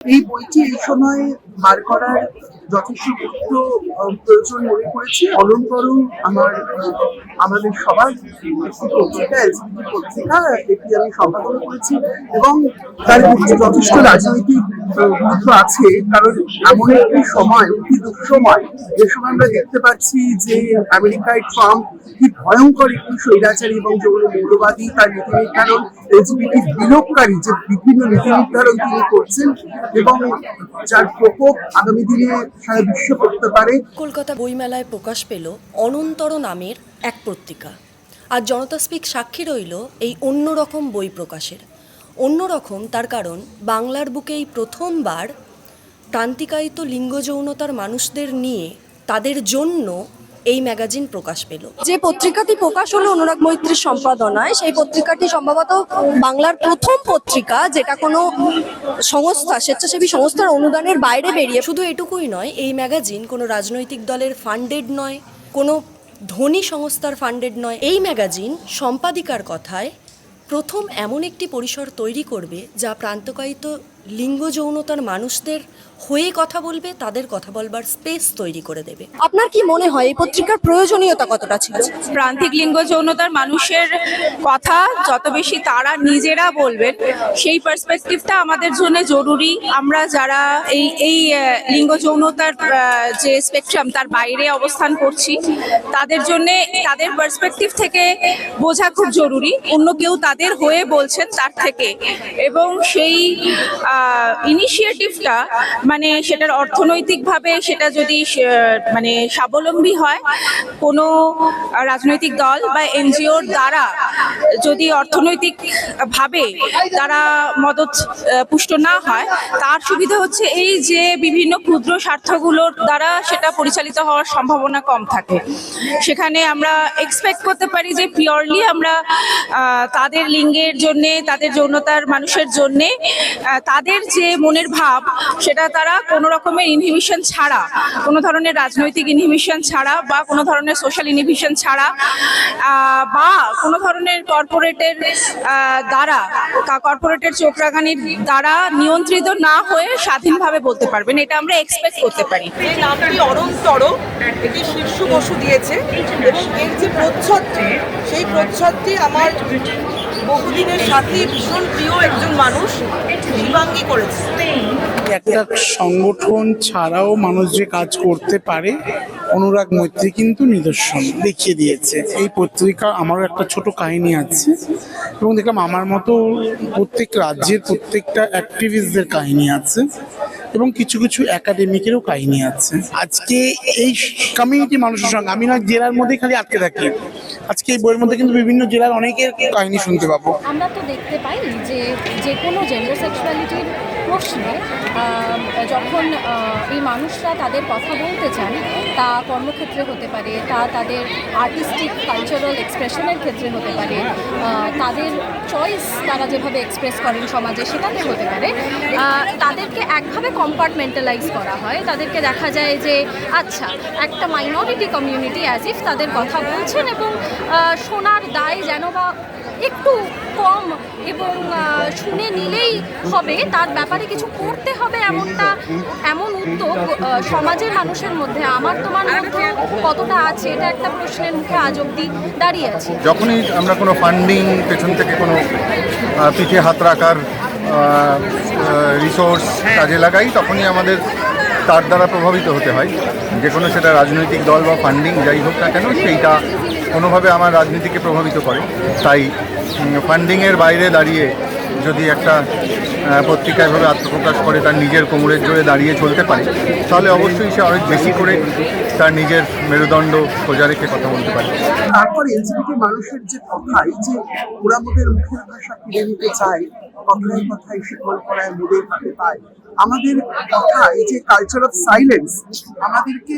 এই বইটি এই সময় বার করার যথেষ্ট গুরুত্ব প্রয়োজন মনে করেছি। অনন্তর আমার আমাদের সবার পত্রিকা এলজিবিটি পত্রিকা, এটি আমি সম্পাদনা করেছি এবং তার যথেষ্ট রাজনৈতিক গুরুত্ব আছে, কারণ এমন একটি সময়, অতি দুঃসময়, যে সময় আমরা দেখতে পাচ্ছি যে আমেরিকায় ট্রাম্প কি ভয়ঙ্কর একটি স্বৈরাচারী এবং যৌন মৌলবাদী তার নীতি নির্ধারণ এলজিবিটি বিলোপকারী যে বিভিন্ন নীতি নির্ধারণ তিনি করছেন, এবং যার প্রকোপ আগামী দিনে সারা বিশ্ব করতে পারে। কলকাতা বইমেলায় প্রকাশ পেল অনন্তর নামের এক পত্রিকা। আর জনতা স্পিক সাক্ষী রইল এই অন্যরকম বই প্রকাশের। অন্যরকম তার কারণ বাংলার বুকে এই প্রথমবার প্রান্তিকায়িত লিঙ্গ যৌনতার মানুষদের নিয়ে তাদের জন্য এই ম্যাগাজিন প্রকাশ পেল। যে পত্রিকাটি প্রকাশ হলো অনুরাগ মৈত্রীর সম্পাদনায় সেই পত্রিকাটি সম্ভবত বাংলার প্রথম পত্রিকা যেটা কোনো সংস্থা স্বেচ্ছাসেবী সংস্থার অনুদানের বাইরে বেরিয়ে শুধু এটুকুই নয় এই ম্যাগাজিন কোনো রাজনৈতিক দলের ফান্ডেড নয় কোনো ধনী সংস্থার ফান্ডেড নয় এই ম্যাগাজিন সম্পাদিকার কথায় প্রথম এমন একটি পরিসর তৈরি করবে যা প্রান্তকায়িত লিঙ্গ যৌনতার মানুষদের হয়ে কথা বলবে তাদের কথা বলবার স্পেস তৈরি করে দেবে। আপনার কি মনে হয় এই পত্রিকার প্রয়োজনীয়তা কতটা ছিল? প্রান্তিক লিঙ্গ যৌনতার মানুষের কথা যত বেশি তারা নিজেরা বলবেন সেই পার্সপেক্টিভটা আমাদের জন্য জরুরি। আমরা যারা এই এই লিঙ্গ যৌনতার যে স্পেকট্রাম তার বাইরে অবস্থান করছি তাদের জন্য তাদের পার্সপেক্টিভ থেকে বোঝা খুব জরুরি। অন্য কেউ তাদের হয়ে বলছেন তার থেকে। এবং সেই ইনিশিয়েটিভটা মানে সেটার অর্থনৈতিকভাবে সেটা যদি মানে স্বাবলম্বী হয় কোনো রাজনৈতিক দল বা এনজিওর দ্বারা যদি অর্থনৈতিকভাবে তারা মদত পুষ্ট না হয় তার সুবিধা হচ্ছে এই যে বিভিন্ন ক্ষুদ্র স্বার্থগুলোর দ্বারা সেটা পরিচালিত হওয়ার সম্ভাবনা কম থাকে। সেখানে আমরা এক্সপেক্ট করতে পারি যে পিওরলি আমরা তাদের লিঙ্গের জন্যে তাদের যৌনতার মানুষের জন্যে আহ, তাদের যে মনের ভাব, সেটা তারা কোনো রকমের ইনহিবিশন ছাড়া, কোনো ধরনের রাজনৈতিক ইনহিবিশন ছাড়া বা কোনো ধরনের সোশ্যাল ইনহিবিশন ছাড়া বা কোনো ধরনের কর্পোরেটের দ্বারা কর্পোরেটের চোখরাগানির দ্বারা নিয়ন্ত্রিত না হয়ে স্বাধীনভাবে বলতে পারবেন। এটা আমরা এক্সপেক্ট করতে পারি। নামটি অনন্তর এটি শীর্ষ বসু দিয়েছে। এবং এর যে প্রচ্ছদটি, সেই প্রচ্ছদটি আমার বহুদিনের ভীষণ প্রিয় একজন মানুষ করেছে। একটা সংগঠন ছাড়াও মানুষ যে কাজ করতে পারে, অনুরাগ মৈত্রী কিন্তু নিদর্শন দেখিয়ে দিয়েছে। এই পত্রিকা আমারও একটা ছোট কাহিনী আছে। এবং দেখলাম আমার মতো প্রত্যেক রাজ্যের প্রত্যেকটা অ্যাক্টিভিস্টদের কাহিনী আছে এবং কিছু কিছু একাডেমিকেরও কাহিনী আছে। আজকে এই কমিউনিটি মানুষের সঙ্গে, আমি নয় জেলার মধ্যেই খালি আটকে থাকি। আজকে এই বইয়ের মধ্যে কিন্তু বিভিন্ন জেলার অনেকের কাহিনী শুনতে পাবো। আমরা তো দেখতে পাই যে যে কোনো জেন্ডার সেক্সুয়ালিটির প্রশ্নে যখন এই মানুষরা তাদের কথা বলতে চান, তা কর্মক্ষেত্রে হতে পারে, তা তাদের আর্টিস্টিক কালচারাল এক্সপ্রেশনের ক্ষেত্রে হতে পারে তাদের চয়েস তারা যেভাবে এক্সপ্রেস করেন সমাজে সেটাতে হতে পারে তাদেরকে একভাবে কম্পার্টমেন্টালাইজ করা হয়, তাদেরকে দেখা যায় যে আচ্ছা একটা মাইনরিটি কমিউনিটি অ্যাজ ইফ তাদের কথা বলছেন এবং শোনার দায় যেন বা একটু কম এবং শুনে নিলেই হবে। তার ব্যাপারে কিছু করতে হবে এমনটা, এমন উদ্যোগ সমাজের মানুষের মধ্যে। আমার তোমার মধ্যে কতটা আছে, এটা একটা প্রশ্নের মুখে আজ অব্দি দাঁড়িয়ে আছে। যখনই আমরা কোনো ফান্ডিং পেছন থেকে কোনো পিঠে হাত রাখার রিসোর্স কাজে লাগাই, তখনই আমাদের তার দ্বারা প্রভাবিত হতে হয়। যে কোনো সেটা রাজনৈতিক দল বা ফান্ডিং যাই হোক না কেন, সেইটা কোনোভাবে আমার রাজনীতিকে প্রভাবিত করে। তাই ফান্ডিংয়ের বাইরে দাঁড়িয়ে যদি একটা পত্রিকা এভাবে আত্মপ্রকাশ করে তার নিজের কোমরের জোরে দাঁড়িয়ে চলতে পারে, তাহলে অবশ্যই সে অনেক বেশি করে তার নিজের মেরুদণ্ড সোজা রেখে কথা বলতে পারে। তারপর এলজিবিটি মানুষের যে কথা এই যে ওরা মুখের ভাষা কিনে নিতে চায়, কথায় কথায় শিকল করায় মোদের হাতে পায় আমাদের কথা এই যে কালচার অফ সাইলেন্স আমাদেরকে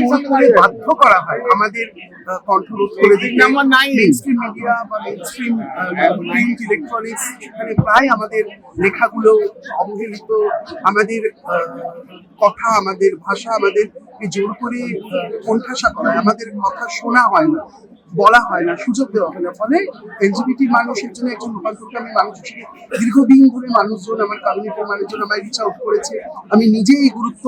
জোর করে বাধ্য করা হয় আমাদের কণ্ঠরোধ করে দিতে। মেইনস্ট্রিম মিডিয়া বা মেইনস্ট্রিম প্রিন্ট ইলেকট্রনিক্স সেখানে প্রায় আমাদের লেখাগুলো অবহেলিত আমাদের কথা আমাদের ভাষা আমাদের জোর করে কোণঠাসা করা আমাদের কথা শোনা হয় না। বলা হয় না, সুযোগ দেওয়া হয় না। ফলে এলজিবিটি মানুষের জন্য একজন রূপান্তরকামী মানুষ হিসেবে দীর্ঘদিন ধরে মানুষজন আমার কমিউনিটির মানুষজন আমায় রিচ আউট করেছে। আমি নিজে এই গুরুত্ব,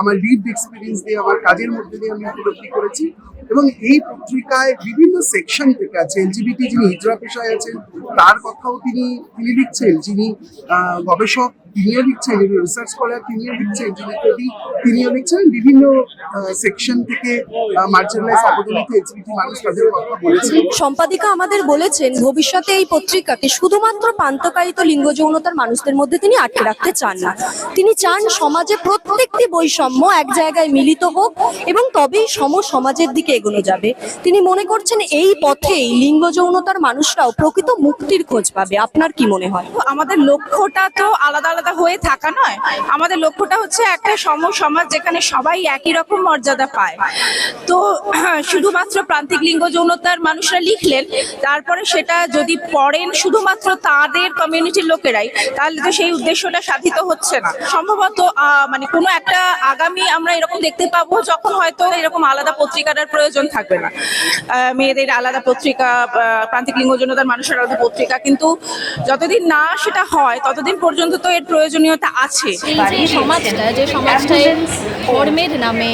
আমার লিভ এক্সপিরিয়েন্স দিয়ে, আমার কাজের মধ্যে দিয়ে আমি উপলব্ধি করেছি। এবং এই পত্রিকায় বিভিন্ন সেকশন থেকে আছে এলজিবিটি যিনি হিজরা পেশায় আছেন, তার কথাও তিনি তিনি লিখছেন। যিনি গবেষক তিনিও লিখছেন যিনি রিসার্চ স্কলার তিনিও লিখছেন। যিনি কবি তিনিও লিখছেন। বিভিন্ন সেকশন থেকে মার্জিনালাইজ অবদলিত এলজিবিটি মানুষ তাদের কথা বলেছেন সম্পাদিকা আমাদের বলেছেন ভবিষ্যতে এই পত্রিকাকে শুধুমাত্র প্রান্তকায়িত লিঙ্গ যৌনতার মানুষদের মধ্যে তিনি আটকে রাখতে চান না। তিনি চান সমাজে প্রত্যেকটি বৈষম্য এক জায়গায় মিলিত হোক এবং তবেই সম সমাজের দিকে এগোনো যাবে। তিনি মনে করছেন এই পথেই লিঙ্গ যৌনতার মানুষরাও প্রকৃত মুক্তির খোঁজ পাবে। আপনার কি মনে হয়? আমাদের লক্ষ্যটা তো আলাদা আলাদা হয়ে থাকা নয়। আমাদের লক্ষ্যটা হচ্ছে একটা সম সমাজ যেখানে সবাই একই রকম মর্যাদা পায়। তো শুধুমাত্র প্রান্তিক লিঙ্গ যৌনতার মানুষরা লিখলেন, তারপরে সেটা যদি পড়েন শুধুমাত্র তাদের কমিউনিটির লোকেরাই, তাহলে তো সেই উদ্দেশ্যটা সাধিত হচ্ছে না। সম্ভবত মানে কোনো একটা আগামী আমরা এরকম দেখতে পাবো যখন হয়তো এরকম আলাদা পত্রিকাটার প্রয়োজন থাকবে না। মেয়েদের আলাদা পত্রিকা প্রান্তিক লিঙ্গ যৌনতার মানুষের আলাদা পত্রিকা, কিন্তু যতদিন না সেটা হয়, ততদিন পর্যন্ত তো এর প্রয়োজনীয়তা আছে। এই সমাজটা, যে সমাজটায় ধর্মের নামে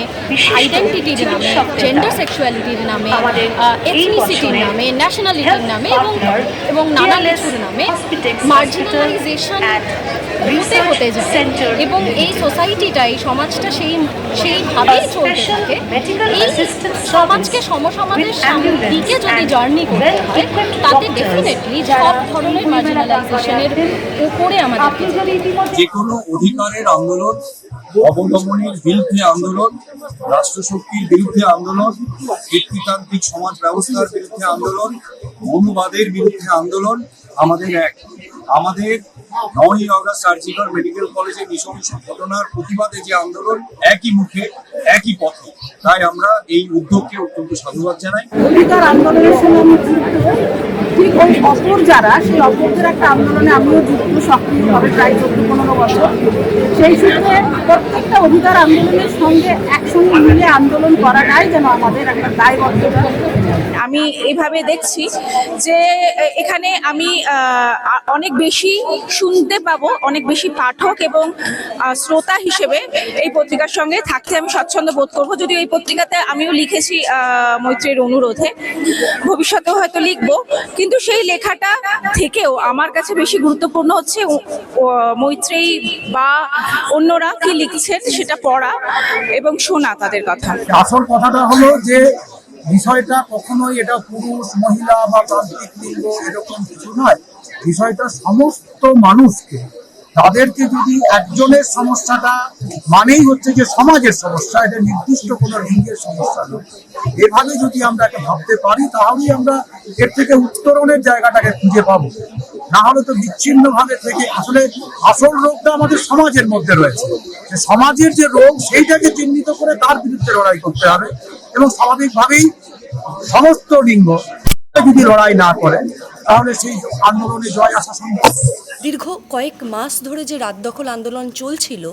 আইডেন্টিটির নামে জেন্ডার সেক্সুয়ালিটির নামে এথনিসিটির নামে ন্যাশনালিটির নামে এবং এবং নানা কিছুর নামে মার্জিনালাইজেশন হতে হতে যায়। এবং এই সোসাইটিটা এই সমাজটা সেই সেইভাবেই চলতে থাকে। সমাজকে সমসমাজের দিকে যদি জার্নি করতে হয়, তাতে ডেফিনেটলি সব ধরনের মার্জিনালাইজেশনের উপরে হবে। যে কোনো অধিকারের আন্দোলন অবদমনের বিরুদ্ধে আন্দোলন, রাষ্ট্রশক্তির বিরুদ্ধে আন্দোলন কীর্তিতান্ত্রিক সমাজ ব্যবস্থার বিরুদ্ধে আন্দোলন মনুবাদের বিরুদ্ধে আন্দোলন আমাদের এক। আমাদের নয়ই অগস্ট সার্জিক্যাল মেডিকেল কলেজে নৃশংস ঘটনার প্রতিবাদে যে আন্দোলন একই মুখে, একই পথে। তাই আমরা এই উদ্যোগকে অত্যন্ত সাধুবাদ জানাই। অধিকার আন্দোলনের যুক্ত ঠিক ওই অপর যারা, সেই অপরদের একটা আন্দোলনে আমিও যুক্ত, সক্রিয়ভাবে প্রায় চোদ্দ পনেরো বছর। সেই সূত্রে প্রত্যেকটা অধিকার আন্দোলনের সঙ্গে একসঙ্গে মিলে আন্দোলন করাটাই যেন আমাদের একটা দায়বদ্ধতা। আমি এইভাবে দেখছি যে এখানে আমি অনেক বেশি শুনতে পাবো, অনেক বেশি পাঠক এবং শ্রোতা হিসেবে এই পত্রিকার সঙ্গে থাকতে আমি স্বচ্ছন্দ বোধ করব। যদিও এই পত্রিকাতে আমিও লিখেছি মৈত্রীর অনুরোধে। ভবিষ্যতেও হয়তো লিখব, কিন্তু সেই লেখাটা থেকেও আমার কাছে বেশি গুরুত্বপূর্ণ হচ্ছে মৈত্রেয়ী বা অন্যরা কি লিখছেন সেটা পড়া এবং শোনা তাদের কথা। আসল কথাটা হলো যে বিষয়টা কখনোই এটা পুরুষ মহিলা বা প্রান্তিক লিঙ্গ এরকম কিছু নয়। বিষয়টা সমস্ত মানুষকে তাদেরকে যদি একজনের সমস্যাটা মানেই হচ্ছে যে সমাজের সমস্যা, এটা নির্দিষ্ট কোনো লিঙ্গের সমস্যা নয়। এভাবে যদি আমরা এটা ভাবতে পারি, তাহলেই আমরা এর থেকে উত্তরণের জায়গাটাকে খুঁজে পাবো। না হলে তো বিচ্ছিন্ন ভাবে থেকে আসলে আসল রোগটা আমাদের সমাজের মধ্যে রয়েছে। যে সমাজের যে রোগ, সেইটাকে চিহ্নিত করে তার বিরুদ্ধে লড়াই করতে হবে এবং স্বাভাবিকভাবেই সমস্ত লিঙ্গ যদি লড়াই না করে তাহলে সেই আন্দোলনে জয় আসা সম্ভব। দীর্ঘ কয়েক মাস ধরে যে রাত দখল আন্দোলন চলছিল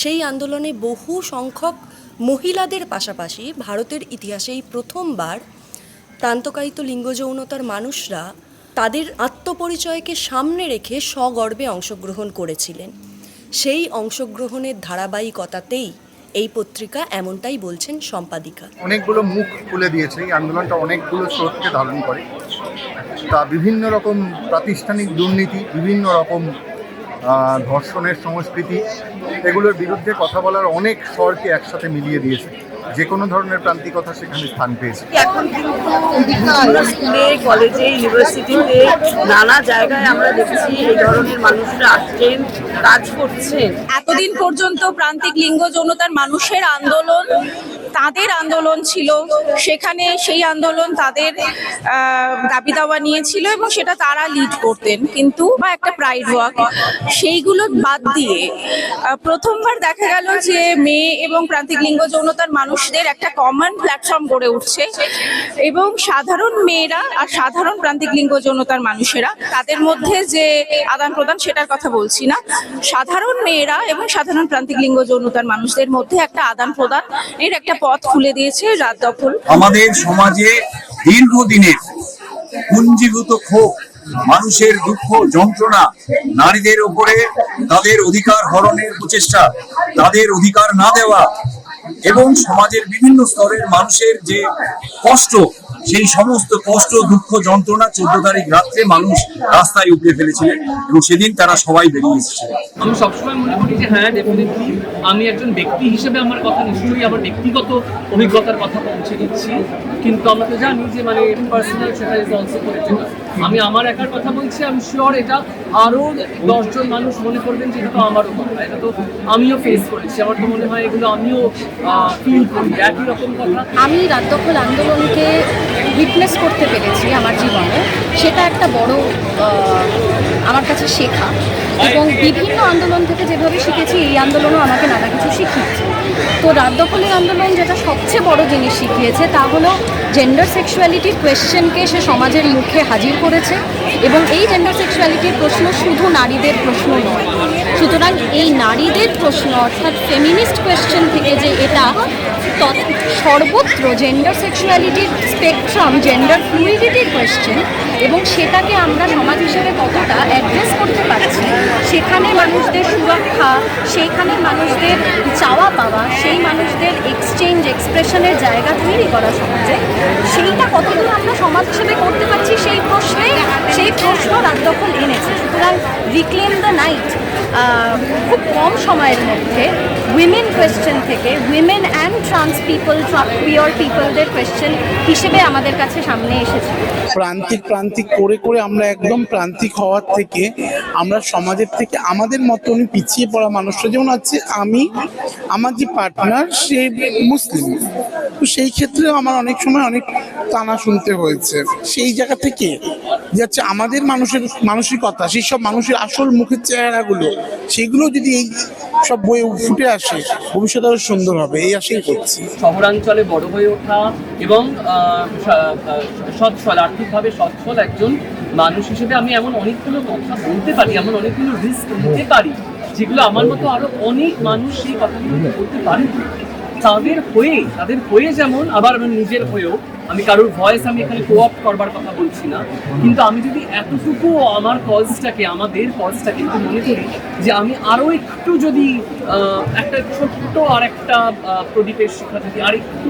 সেই আন্দোলনে বহু সংখ্যক মহিলাদের পাশাপাশি ভারতের ইতিহাসেই প্রথমবার প্রান্তকায়িত লিঙ্গ যৌনতার মানুষরা তাদের আত্মপরিচয়কে সামনে রেখে সগর্বে অংশগ্রহণ করেছিলেন। সেই অংশগ্রহণের ধারাবাহিকতাতেই এই পত্রিকা এমনটাই বলছেন সম্পাদিকা। অনেকগুলো মুখ খুলে দিয়েছে এই আন্দোলনটা অনেকগুলো স্রোতকে ধারণ করে। তা বিভিন্ন রকম প্রাতিষ্ঠানিক দুর্নীতি বিভিন্ন রকম ধর্ষণের সংস্কৃতি এগুলোর বিরুদ্ধে কথা বলার অনেক স্বরকে একসাথে মিলিয়ে দিয়েছে। যে কোনো ধরনের প্রান্তিকতা সেখানে স্থান পেয়েছে। এখন কিন্তু বিভিন্ন স্কুলে কলেজে ইউনিভার্সিটিতে নানা জায়গায় আমরা দেখছি এই ধরনের মানুষরা আসছেন কাজ করছেন। এতদিন পর্যন্ত প্রান্তিক লিঙ্গ যৌনতার মানুষের আন্দোলন তাদের আন্দোলন ছিল, সেখানে সেই আন্দোলন তাদের দাবি দাওয়া নিয়েছিল এবং সেটা তারা লিড করতেন। কিন্তু বা একটা প্রাইড ওয়াক সেইগুলো বাদ দিয়ে প্রথমবার দেখা গেল যে মেয়ে এবং প্রান্তিক লিঙ্গ যৌনতার মানুষদের একটা কমন প্ল্যাটফর্ম গড়ে উঠছে এবং সাধারণ মেয়েরা আর সাধারণ প্রান্তিক লিঙ্গ যৌনতার মানুষেরা, তাদের মধ্যে যে আদান প্রদান সেটার কথা বলছি না, সাধারণ মেয়েরা এবং সাধারণ প্রান্তিক লিঙ্গ যৌনতার মানুষদের মধ্যে একটা আদান প্রদান এর একটা পথ খুলে দিয়েছে রাত দখল। আমাদের সমাজে দীর্ঘদিনের পুঞ্জীভূত ক্ষোভ মানুষের দুঃখ যন্ত্রণা নারীদের উপরে তাদের অধিকার হরণের প্রচেষ্টা তাদের অধিকার না দেওয়া এবং সমাজের বিভিন্ন স্তরের মানুষের যে কষ্ট সেই সমস্ত কষ্ট দুঃখ যন্ত্রণা চোদ্দ তারিখ রাত্রে মানুষ রাস্তায় উঠে ফেলেছিলেন এবং সেদিন তারা সবাই বেরিয়ে এসেছিলেন। আমি সবসময় মনে করি যে হ্যাঁ ডেফিনেটলি আমি একজন ব্যক্তি হিসেবে আমার কথা নিশ্চয়ই আমার ব্যক্তিগত অভিজ্ঞতার কথা পৌঁছে দিচ্ছি। কিন্তু আমরা তো জানি যে মানে পার্সোনাল সেটা ইজ অলসো আমি আমার একার কথা বলছি, আমি শিওর এটা আরও দশজন মানুষ মনে করবেন যে, এটা তো আমারও কথা, এটা তো আমিও ফেস করেছি। আমার তো মনে হয় এগুলো আমিও ফিল করি, একই রকম কথা। আমি দখল আন্দোলনকে উইটনেস করতে পেরেছি আমার জীবনে। সেটা একটা বড় আমার কাছে শেখা। এবং বিভিন্ন আন্দোলন থেকে যেভাবে শিখেছি, এই আন্দোলনও আমাকে নানা কিছু শিখিয়েছে। তো রাত দখলের আন্দোলন যেটা সবচেয়ে বড় জিনিস শিখিয়েছে, তা হলো জেন্ডার সেক্সুয়ালিটির কোয়েশ্চেনকে সে সমাজের মুখে হাজির করেছে। এবং এই জেন্ডার সেক্সুয়ালিটির প্রশ্ন শুধু নারীদের প্রশ্ন নয়। সুতরাং এই নারীদের প্রশ্ন, অর্থাৎ ফেমিনিস্ট কোয়েশ্চেন থেকে যে এটা সর্বত্র জেন্ডার সেক্সুয়ালিটির স্পেকট্রাম জেন্ডার ফ্লুইডিটির কোয়েশ্চেন এবং সেটাকে আমরা সমাজ হিসেবে কতটা অ্যাড্রেস করতে পারছি, সেখানে মানুষদের সুরক্ষা, সেইখানে মানুষদের চাওয়া পাওয়া, সেই মানুষদের এক্সচেঞ্জ এক্সপ্রেশনের জায়গা তৈরি করা সমাজে, সেইটা কতদূর আমরা সমাজ হিসেবে করতে পারছি সেই প্রশ্নে, সেই প্রশ্ন রাত দখল এনেছে। সুতরাং রিক্লেম দ্য নাইট খুব কম সময়ের মধ্যে উইমেন কোয়েশ্চেন থেকে women and trans people pure পিপলদের question হিসেবে আমাদের কাছে সামনে এসেছে। প্রান্তিক প্রান্তিক করে করে আমরা একদম প্রান্তিক হওয়ার থেকে আমরা সমাজের থেকে আমাদের মতন পিছিয়ে পড়া মানুষরা যেমন আছে আমি আমার যে পার্টনার সে মুসলিম। তো সেই ক্ষেত্রে আমার অনেক সময় অনেক টানা শুনতে হয়েছে। সেই জায়গা থেকে যাচ্ছে আমাদের মানুষের মানসিকতা সেই সব মানুষের আসল মুখের চেহারাগুলো সেগুলো যদি এই সব বইয়ে ফুটে আসে ভবিষ্যৎ আরও সুন্দর হবে। এই আশাই করছি। শহরাঞ্চলে বড় হয়ে ওঠা এবং আহ, স- আহ, সচ্ছল আর্থিকভাবে সচ্ছল একজন মানুষ হিসেবে আমি এমন অনেকগুলো কথা বলতে পারি, এমন অনেকগুলো রিস্ক নিতে পারি, যেগুলো আমার মতো আরও অনেক মানুষ সেই কথাগুলো করতে পারে। তাদের হয়ে তাদের হয়ে যেমন, আবার আমার নিজের হয়েও, আমি কারোর ভয়েস আমি এখানে কোঅপ করবার কথা বলছি না। কিন্তু আমি যদি এতটুকু আমার কজটাকে আমাদের কজটাকে একটু মনে করি যে আমি আরও একটু যদি একটা ছোট্ট আর একটা প্রদীপের শিখা যদি আর একটু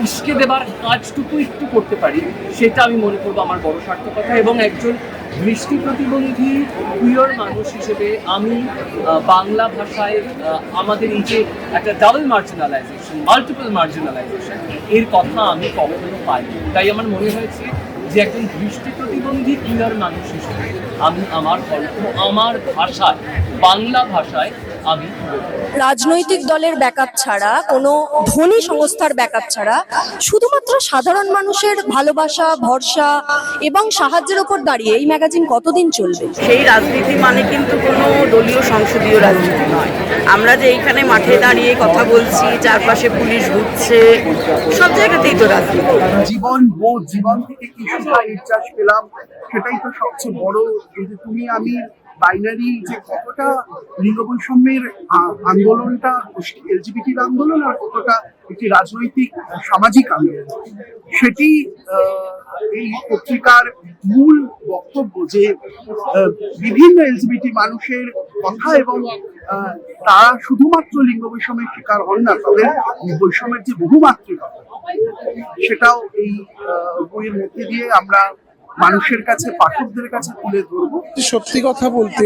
উস্কে দেবার কাজটুকু একটু করতে পারি, সেটা আমি মনে করব আমার বড় সার্থকতা এবং একজন দৃষ্টি প্রতিবন্ধী কুইয়র মানুষ হিসেবে আমি বাংলা ভাষায় আমাদের এই যে একটা ডাবল মার্জিনালাইজেশন মাল্টিপল মার্জিনালাইজেশন এর কথা আমি কখনো পাই তাই আমার মনে হয়েছে যে একজন দৃষ্টি প্রতিবন্ধী কুইয়র মানুষ হিসেবে আমি আমার গল্প, আমার ভাষায়, বাংলা ভাষায় আমি রাজনৈতিক দলের ব্যাকআপ ছাড়া কোনো ধনী সংস্থার ব্যাকআপ ছাড়া শুধুমাত্র সাধারণ মানুষের ভালোবাসা ভরসা এবং সাহায্যের উপর দাঁড়িয়ে এই ম্যাগাজিন কতদিন চলবে? সেই রাজনীতি মানে কিন্তু কোনো দলীয় সংসদীয় রাজনীতি নয়। আমরা যে এইখানে মাঠে দাঁড়িয়ে কথা বলছি চারপাশে পুলিশ ঘুরছে সব জায়গাতেই তো রাজনীতি। জীবন বোধ জীবন থেকে কিছুটা নির্যাস পেলাম সেটাই তো সবচেয়ে বড়। তুমি আমি বাইনারি যে কতটা লিঙ্গ বৈষম্যের আন্দোলনটা এলজিবিটির আন্দোলন আর কতটা একটি রাজনৈতিক, সামাজিক আন্দোলন, সেটি এই পত্রিকার মূল বক্তব্য যে বিভিন্ন এলজিবিটি মানুষের কথা এবং তারা শুধুমাত্র লিঙ্গ বৈষম্যের শিকার হন না, তাদের বৈষম্যের যে বহুমাত্রিকতা, সেটাও এই বইয়ের মধ্যে দিয়ে আমরা মানুষের কাছে পাঠকদের কাছে তুলে ধরবো। সত্যি কথা বলতে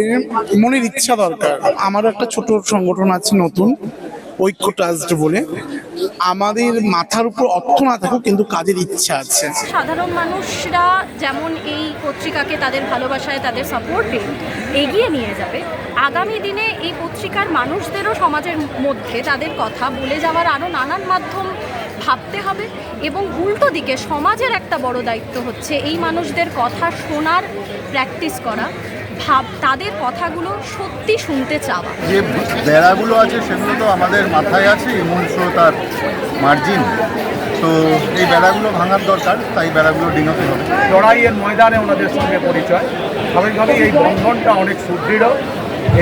মনের ইচ্ছা দরকার। আমারও একটা ছোট সংগঠন আছে নতুন ঐক্য ট্রাস্ট বলে। আমাদের মাথার উপর অর্থ না থাকুক কিন্তু কাজের ইচ্ছা আছে। সাধারণ মানুষরা যেমন এই পত্রিকাকে তাদের ভালোবাসায় তাদের সাপোর্টে এগিয়ে নিয়ে যাবে আগামী দিনে এই পত্রিকার মানুষদেরও সমাজের মধ্যে তাদের কথা বলে যাওয়ার আরও নানান মাধ্যম ভাবতে হবে এবং উল্টো দিকে সমাজের একটা বড় দায়িত্ব হচ্ছে এই মানুষদের কথা শোনার প্র্যাকটিস করা ভাব তাদের কথাগুলো সত্যি শুনতে চাওয়া। যে বেড়াগুলো আছে সেগুলো তো আমাদের মাথায় আছে স্রোতার মার্জিন তো এই বেড়াগুলো ভাঙার দরকার তাই বেড়াগুলো ডিঙাতে হবে। লড়াইয়ের ময়দানে ওনাদের সঙ্গে পরিচয়। স্বাভাবিকভাবেই এই বন্ধনটা অনেক সুদৃঢ়।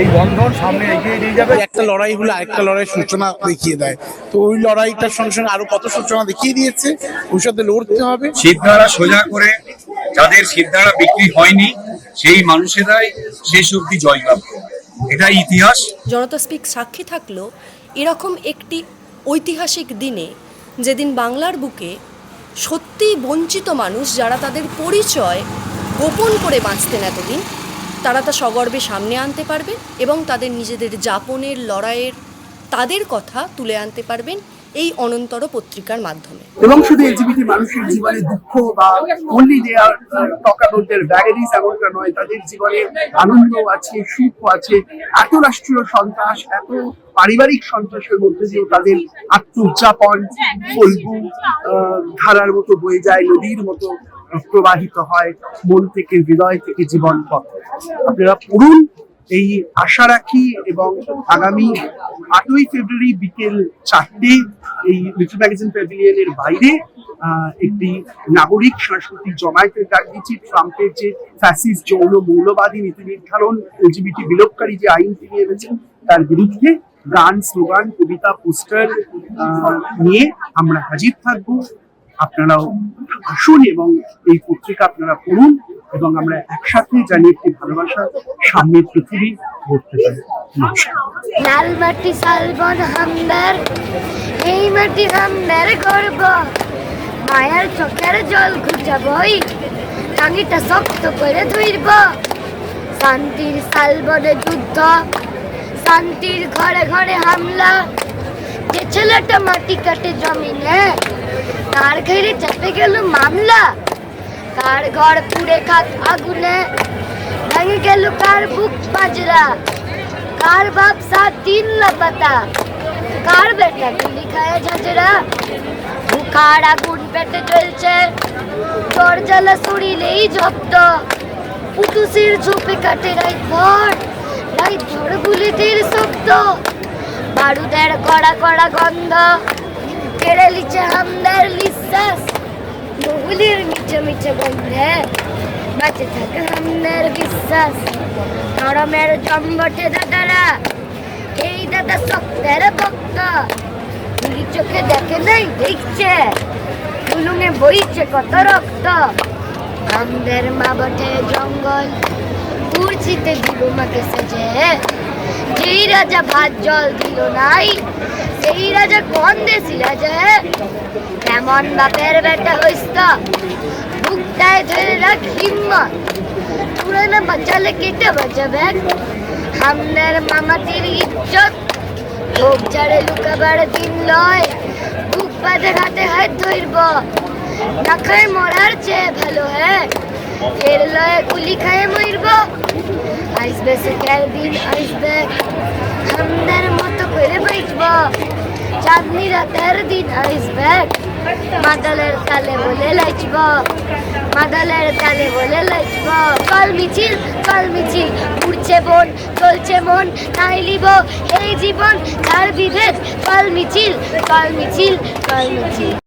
এই বন্ধন সামনে এগিয়ে নিয়ে যাবে। একটা লড়াই হলে আরেকটা লড়াই সূচনা দেখিয়ে দেয়। তো ওই লড়াইটার সঙ্গে সঙ্গে আরও কত সূচনা দেখিয়ে দিয়েছে ওর সাথে লড়তে হবে। সিদ্ধারা সোজা করে যাদের সিদ্ধারা বিক্রি হয়নি সেই মানুষেরাই শেষ অব্দি জয়লাভ করে। এটাই ইতিহাস। জনতা স্পিক সাক্ষী থাকল এরকম একটি ঐতিহাসিক দিনে যেদিন বাংলার বুকে সত্যি বঞ্চিত মানুষ যারা তাদের পরিচয় গোপন করে বাঁচতেন এতদিন তারা তা সগর্বে সামনে আনতে পারবেন এবং তাদের নিজেদের যাপনের লড়াইয়ের তাদের কথা তুলে আনতে পারবেন এই অনন্তর পত্রিকার মাধ্যমে। এবং শুধু এলজিবিটি মানুষের জীবনে দুঃখ বা অনলি দে আর টক এমনটা নয়, তাদের জীবনে আনন্দ আছে, সুখ আছে। এত রাষ্ট্রীয় সন্ত্রাস, এত পারিবারিক সন্ত্রাসের মধ্যে দিয়েও তাদের আত্ম উদযাপন ফল্গু ধারার মতো বয়ে যায়, নদীর মতো প্রবাহিত হয় মন থেকে, হৃদয় থেকে জীবন পথ। আপনারা পড়ুন এই আশা রাখি এবং আগামী আটই ফেব্রুয়ারি বিকেল চারটে এই লিটল ম্যাগাজিন প্যাভিলিয়নের বাইরে একটি নাগরিক সাংস্কৃতিক জমায়েতের ডাক দিচ্ছি, ট্রাম্পের যে ফ্যাসিস যৌন, মৌলবাদী নীতি নির্ধারণ এলজিবিটি বিলোপকারী যে আইন তিনি এনেছেন, তার বিরুদ্ধে গান, স্লোগান, কবিতা, পোস্টার নিয়ে আমরা হাজির থাকব। আপনারাও আসুন এবং এই পত্রিকা আপনারা পড়ুন এবং আমরা একসাথে জানি একটি ভালোবাসার সামনের পৃথিবী গড়তে পারি। লাল মাটি হামদার, এই মাটি হামদার গর্ব। মায়ার চোখের জল ঘুচাবই টাঙ্গিটা শক্ত করে ধুইব। শান্তির শালবনে যুদ্ধ, শান্তির ঘরে ঘরে হামলা। যে ছেলেটা মাটি কাটে জমিনে তার ঘরে চাপে গেল মামলা। তার ঘর পুড়ে খাক আগুনে ভেঙে গেল কার বুক বাজরা। কার বাপ সাত দিন লাপাতা, কার বেটা গুলি খায় ঝাঁঝরা। বুখার আগুন পেটে চলছে তোর জ্বালা শরীরেই জব্দ। পুতুসির ঝোপে কাটে রাই ভর রাই ভর গুলিতির শব্দ। বারুদের কড়া কড়া গন্ধ কেড়ে লিচে হামদার নিঃশ্বাস মহুলির মিছে মিছে গন্ধে বাঁচে থাকে হামদার বিশ্বাস নরমের জম্বটে দাদারা এই দাদা শক্তের ভক্ত গুলি চোখে দেখে নাই দেখছে কুলুঙে বইছে কত রক্ত আমাদের মা বটে জঙ্গল উড়ছিতে দিব মাকে সেজে যেই রাজা ভাত জল দিল নাই, সেই রাজা কোন দেশি রাজা এমন বাপের বেটা হইস তো বুকটায় ধরে রাখ হিম্মত পুরানা বাঁচালে কেটে বাঁচাবে। আমাদের মামাতির ইজ্জত লোক ছাড়ে লুকাবার দিন লয়, বুক বাঁধে হাতে হাত ধরব। না খায় মরার চেয়ে ভালো হ্যাঁ? লয় গুলি খায় মরব আসবে সেটার দিন আসবে আমাদের মতো করে বাঁচব চাঁদনি রাতের দিন আসবে মাদলের তালে বলে লাইচব মাদলের তালে বলে লাইচব কল মিছিল কল মিছিল উড়ছে বোন চলছে মন নাই লিব এই জীবন তার বিভেদ কল মিছিল কল মিছিল কল মিছিল